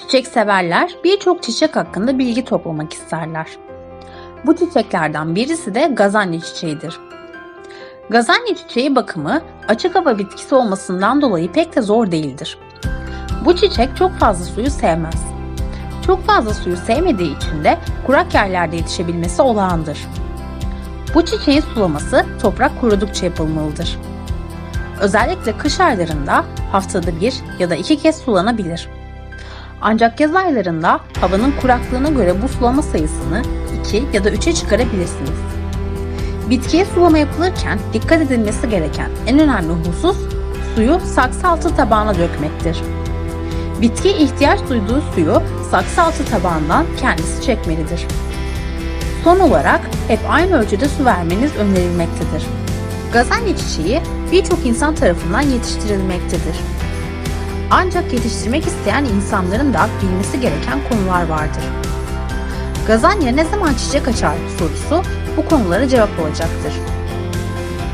Çiçek severler birçok çiçek hakkında bilgi toplamak isterler. Bu çiçeklerden birisi de gazanya çiçeğidir. Gazanya çiçeği bakımı açık hava bitkisi olmasından dolayı pek de zor değildir. Bu çiçek çok fazla suyu sevmez. Çok fazla suyu sevmediği için de kurak yerlerde yetişebilmesi olağandır. Bu çiçeğin sulaması toprak kurudukça yapılmalıdır. Özellikle kış aylarında haftada bir ya da iki kez sulanabilir. Ancak yaz aylarında havanın kuraklığına göre bu sulama sayısını 2 ya da 3'e çıkarabilirsiniz. Bitkiye sulama yapılırken dikkat edilmesi gereken en önemli husus suyu saksı altı tabağına dökmektir. Bitki ihtiyaç duyduğu suyu saksı altı tabağından kendisi çekmelidir. Son olarak hep aynı ölçüde su vermeniz önerilmektedir. Gazanya çiçeği birçok insan tarafından yetiştirilmektedir. Ancak yetiştirmek isteyen insanların da bilmesi gereken konular vardır. Gazanya ne zaman çiçek açar sorusu bu konulara cevap olacaktır.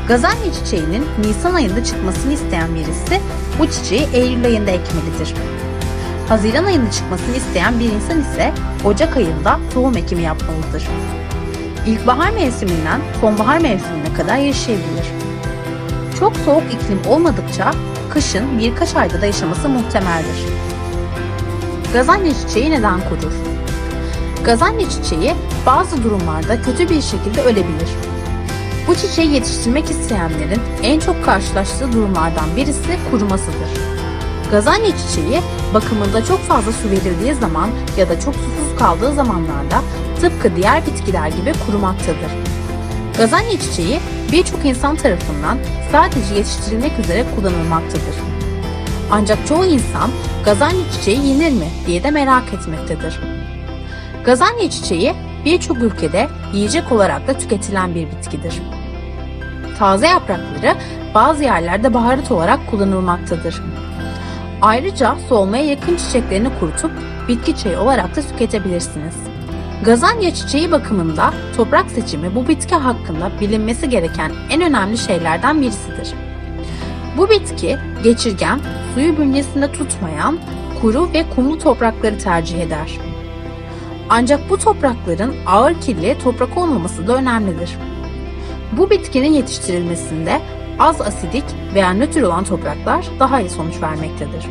Gazanya çiçeğinin Nisan ayında çıkmasını isteyen birisi bu çiçeği Eylül ayında ekmelidir. Haziran ayında çıkmasını isteyen bir insan ise Ocak ayında tohum ekimi yapmalıdır. İlkbahar mevsiminden sonbahar mevsimine kadar yaşayabilir. Çok soğuk iklim olmadıkça kışın birkaç ayda da yaşaması muhtemeldir. Gazanya çiçeği neden kurur? Gazanya çiçeği bazı durumlarda kötü bir şekilde ölebilir. Bu çiçeği yetiştirmek isteyenlerin en çok karşılaştığı durumlardan birisi kurumasıdır. Gazanya çiçeği bakımında çok fazla su verildiği zaman ya da çok susuz kaldığı zamanlarda tıpkı diğer bitkiler gibi kurumaktadır. Gazanya çiçeği birçok insan tarafından sadece yetiştirilmek üzere kullanılmaktadır. Ancak çoğu insan gazanya çiçeği yenir mi diye de merak etmektedir. Gazanya çiçeği birçok ülkede yiyecek olarak da tüketilen bir bitkidir. Taze yaprakları bazı yerlerde baharat olarak kullanılmaktadır. Ayrıca solmaya yakın çiçeklerini kurutup bitki çayı olarak da tüketebilirsiniz. Gazanya çiçeği bakımında toprak seçimi bu bitki hakkında bilinmesi gereken en önemli şeylerden birisidir. Bu bitki geçirgen, suyu bünyesinde tutmayan, kuru ve kumlu toprakları tercih eder. Ancak bu toprakların ağır kirli toprak olmaması da önemlidir. Bu bitkinin yetiştirilmesinde az asidik veya nötr olan topraklar daha iyi sonuç vermektedir.